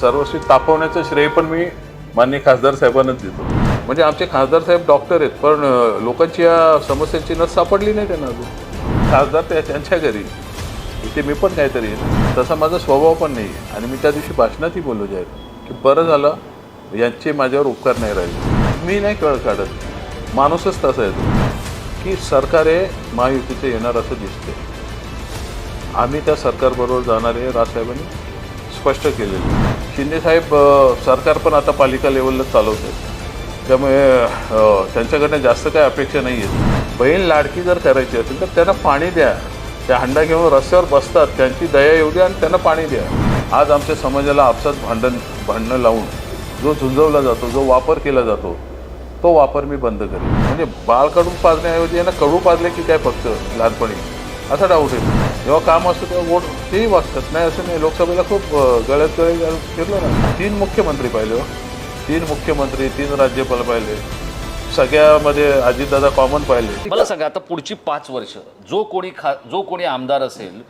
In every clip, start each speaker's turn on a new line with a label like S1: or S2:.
S1: सर्वस्वी तापवण्याचं श्रेय पण मी माननीय खासदार साहेबांनाच देतो. म्हणजे आमचे खासदार साहेब डॉक्टर आहेत पण लोकांची या समस्यांची नस सापडली नाही त्यांना अजून. खासदार त्या त्यांच्या घरी. इथे मी पण काहीतरी तसा माझा स्वभाव पण नाही आणि मी त्या दिवशी भाषणातही बोललो जाईल की बरं झालं यांचे माझ्यावर उपकार नाही राहिले. मी नाही कळ काढत. माणूसच तसा आहे की सरकार हे महायुतीचं येणार असं दिसते आम्ही त्या सरकारबरोबर जाणारे राजसाहेबांनी स्पष्ट केलेलं शिंदेसाहेब सरकार पण आता पालिका लेवलला चालवत त्यामुळे त्यांच्याकडनं जास्त काही अपेक्षा नाही आहेत बहीण लाडकी जर करायची असेल तर त्यांना पाणी द्या. त्या हंडा घेऊन रस्त्यावर बसतात. त्यांची दया येऊ द्या आणि त्यांना पाणी द्या. आज आमच्या समाजाला आपसात भांडण भांडणं लावून जो झुंजवला जातो जो वापर केला जातो तो वापर मी बंद करेन. म्हणजे बाळ कडू पाजण्याऐवजी यांना कडू पाजले की काय फक्त लहानपणी? असा डाऊट येतो जेव्हा काम असतं तेव्हा वोट तेही वाचतात नाही असं नाही. लोकसभेला खूप गळ्यात गळे फिरलं ना. तीन मुख्यमंत्री पाहिले हो. तीन मुख्यमंत्री तीन राज्यपाल पाहिले. सगळ्यामध्ये अजितदादा कॉमन पाहिले.
S2: मला सांगा आता पुढची पाच वर्ष जो कोणी खा जो कोणी आमदार असेल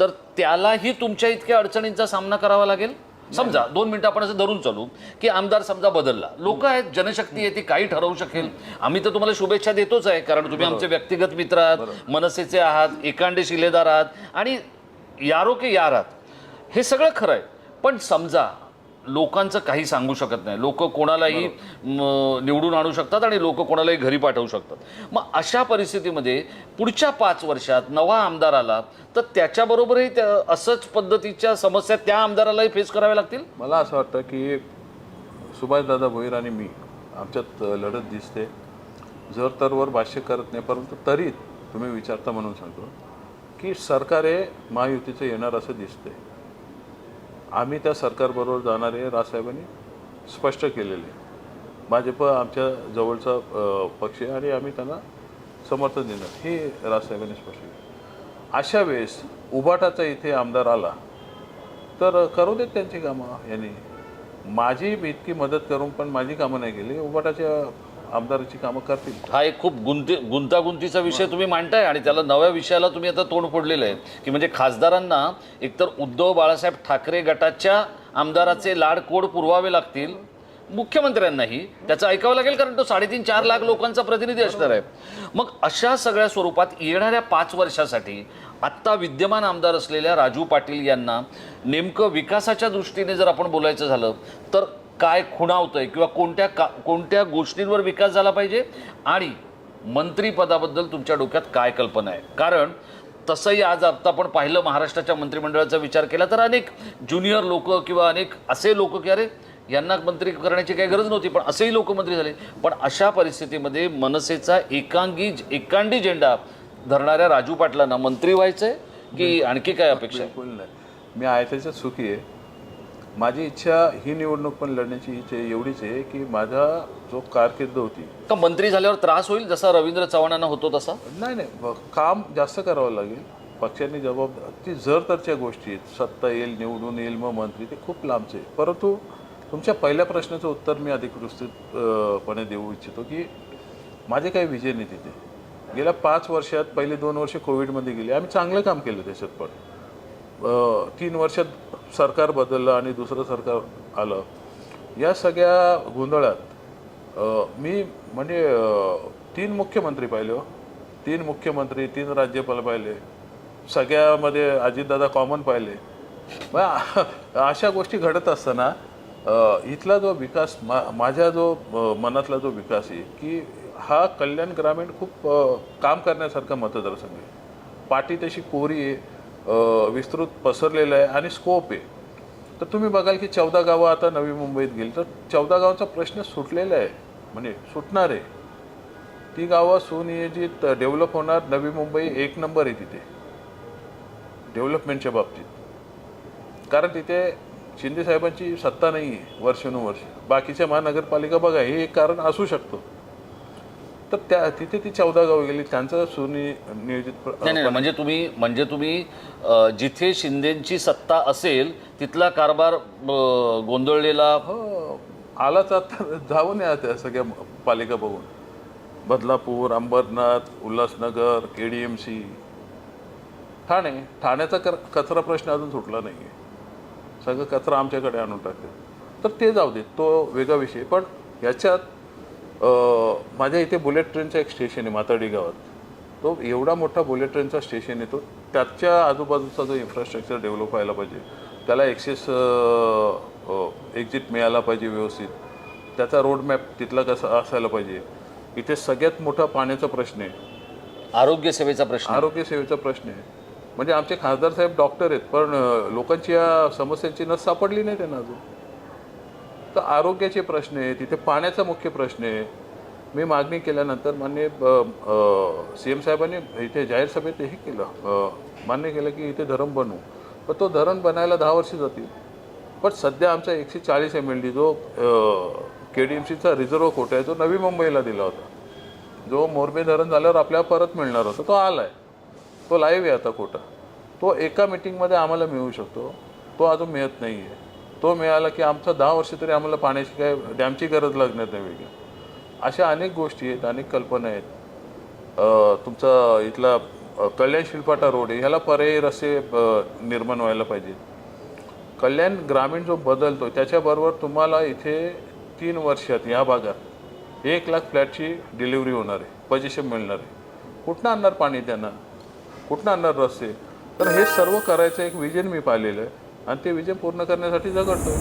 S2: तर त्यालाही तुमच्या इतक्या अडचणींचा सामना करावा लागेल? समजा दोन मिनिटं आपण असं धरून चालू की आमदार समजा बदलला. लोक आहेत जनशक्ती आहे ती काही ठरवू शकेल. आम्ही तर तुम्हाला शुभेच्छा देतोच आहे कारण तुम्ही आमचे व्यक्तिगत मित्र आहात मनसेचे आहात एकांडे शिलेदार आहात आणि यारो के यार आहात. हे सगळं खरं आहे. पण समजा लोकांचं काही सांगू शकत नाही. लोक कोणालाही निवडून आणू शकतात आणि लोक कोणालाही घरी पाठवू शकतात. मग अशा परिस्थितीमध्ये पुढच्या पाच वर्षात नवा आमदार आला तर त्याच्याबरोबरही त्या असंच पद्धतीच्या समस्या त्या आमदारालाही फेस कराव्या लागतील?
S1: मला असं वाटतं की सुभाषदादा भोईर आणि मी आमच्यात लढत दिसते. जर तरवर भाष्य करत नाही परंतु तरी तुम्ही विचारता म्हणून सांगतो की सरकार हे महायुतीचं येणार असं दिसतंय. आम्ही त्या सरकारबरोबर जाणार आहे राजसाहेबांनी स्पष्ट केलेले. आहे. भाजप आमच्या जवळचा पक्ष आहे आणि आम्ही त्यांना समर्थन देणार. हे राजसाहेबांनी स्पष्ट केलं. अशा वेळेस उबाटाचा इथे आमदार आला तर करू देत त्यांची कामं यांनी. माझी इतकी मदत करून पण माझी कामं नाही केली. उबाटाच्या आमदाराची कामं करतील.
S2: हा एक खूप गुंते गुंतागुंतीचा विषय तुम्ही मांडताय आणि त्याला नव्या विषयाला तुम्ही आता तोंड फोडलेलं आहे. की म्हणजे खासदारांना एकतर उद्धव बाळासाहेब ठाकरे गटाच्या आमदाराचे लाड कोड पुरवावे लागतील मुख्यमंत्र्यांनाही. त्याचं ऐकावं लागेल कारण तो साडेतीन चार लाख लोकांचा प्रतिनिधी असणार आहे. मग अशा सगळ्या स्वरूपात येणाऱ्या पाच वर्षासाठी आत्ता विद्यमान आमदार असलेल्या राजू पाटील यांना नेमकं विकासाच्या दृष्टीने जर आपण बोलायचं झालं तर काय खुणावतंय किंवा कोणत्या का कोणत्या गोष्टींवर विकास झाला पाहिजे आणि मंत्रीपदाबद्दल तुमच्या डोक्यात काय कल्पना आहे? कारण तसंही आज आता आपण पाहिलं महाराष्ट्राच्या मंत्रिमंडळाचा विचार केला तर अनेक ज्युनियर लोक किंवा अनेक असे लोक की अरे यांना मंत्री करण्याची काही गरज नव्हती पण असेही लोक मंत्री झाले. पण अशा परिस्थितीमध्ये मनसेचा एकांगी एकांडी झेंडा धरणाऱ्या राजू पाटलांना मंत्री व्हायचंय की आणखी काय अपेक्षा आहे?
S1: मी आयत्याच्या सुखी आहे. माझी इच्छा ही निवडणूक पण लढण्याची इच्छा एवढीच आहे की माझा जो कारकीर्द होती.
S2: का मंत्री झाल्यावर त्रास होईल जसा रवींद्र चव्हाणांना होतो तसा?
S1: नाही नाही काम जास्त करावं लागेल. पक्षांनी जबाबदार ती जर तरच्या गोष्टी आहेत. सत्ता येईल निवडून येईल मग मंत्री ते खूप लांबचे परंतु तुमच्या पहिल्या प्रश्नाचं उत्तर मी अधिक विस्तृतपणे देऊ इच्छितो की माझे काही विजय नाही तिथे. गेल्या पाच वर्षात पहिले दोन वर्ष कोविडमध्ये गेले. आम्ही चांगलं काम केलं त्याच्यात पण. तीन वर्षात सरकार बदललं आणि दुसरं सरकार आलं. या सगळ्या गोंधळात मी म्हणजे तीन मुख्यमंत्री पाहिले हो. तीन मुख्यमंत्री तीन राज्यपाल पाहिले. सगळ्यामध्ये अजितदादा कॉमन पाहिले. मग अशा गोष्टी घडत असताना इथला जो विकास मा माझ्या जो मनातला जो विकास आहे की हा कल्याण ग्रामीण खूप काम करण्यासारखा मतदारसंघ आहे. पाठी तशी कोरी आहे. विस्तृत पसरलेलं आहे आणि स्कोप आहे. तर तुम्ही बघाल की चौदा गावं आता नवी मुंबईत गेली. तर चौदा गावांचा प्रश्न सुटलेला आहे. म्हणजे सुटणार आहे. ती गावं सुनियोजित डेव्हलप होणार. नवी मुंबई एक नंबर आहे तिथे. डेव्हलपमेंटच्या बाबतीत. कारण तिथे शिंदे साहेबांची सत्ता नाही आहे वर्षानुवर्ष. बाकीच्या महानगरपालिका बघा हे एक कारण असू शकतं. तर त्या तिथे ती चौदा गावं गेली त्यांचं
S2: नाही नाही म्हणजे तुम्ही म्हणजे तुम्ही अ, जिथे शिंदेची सत्ता असेल तिथला कारभार अ, गोंधळलेला
S1: हो आलाच आता जाऊन या त्या सगळ्या पालिका बघून. Badlapur Ambernath Ulhasnagar K D M C Thane ठाण्याचा कर कचरा प्रश्न अजून सुटला नाही आहे सगळं कचरा आमच्याकडे आणून टाकते तर ते जाऊ दे तो वेगळा विषय. पण याच्यात माझ्या इथे बुलेट ट्रेनचं एक स्टेशन आहे माताडी गावात. तो एवढा मोठा बुलेट ट्रेनचा स्टेशन येतो त्याच्या आजूबाजूचा जो इन्फ्रास्ट्रक्चर डेव्हलप व्हायला पाहिजे त्याला एक्सेस एक्झिट मिळायला पाहिजे व्यवस्थित. त्याचा रोड मॅप तिथला कसा असायला पाहिजे. इथे सगळ्यात मोठा पाण्याचा प्रश्न आहे.
S2: आरोग्य सेवेचा प्रश्न.
S1: आरोग्य सेवेचा प्रश्न आहे. म्हणजे आमचे खासदार साहेब डॉक्टर आहेत पण लोकांची या समस्यांची नस सापडली नाही त्यांना अजून. तर आरोग्याचे प्रश्न आहे तिथे पाण्याचा मुख्य प्रश्न आहे. मी मागणी केल्यानंतर मान्य सी एम साहेबांनी इथे जाहीर सभेत हे केलं. मान्य केलं की इथे धरण बनवू पण तो धरण बनायला दहा वर्ष जातील. पण सध्या आमचा एकशे चाळीस एम एल डी जो के डी एम सीचा रिझर्व कोटा आहे तो नवी मुंबईला दिला होता. जो मोरबे धरण झाल्यावर आपल्याला परत मिळणार होता. तो आला आहे तो लाईव्ह आहे आता कोटा. तो एका मिटिंगमध्ये आम्हाला मिळू शकतो. तो अजून मिळत नाही आहे तो मिळाला की आमचा दहा वर्ष तरी आम्हाला पाण्याची काय डॅमची गरज लागणार नाही वेगळी. अशा अनेक गोष्टी आहेत अनेक कल्पना आहेत. तुमचा इथला कल्याण शिल्पाटा रोड आहे ह्याला पर्यायी रस्ते निर्माण व्हायला पाहिजेत कल्याण ग्रामीण जो बदलतो त्याच्याबरोबर तुम्हाला इथे तीन वर्षात या भागात एक लाख फ्लॅटची डिलिव्हरी होणार आहे पजेशन मिळणार आहे. कुठनं आणणार पाणी त्यांना? कुठनं आणणार रस्ते? तर हे सर्व करायचं एक विजन मी पाहिलेलं आहे. आणि ते विजय पूर्ण करण्यासाठी झगडतो.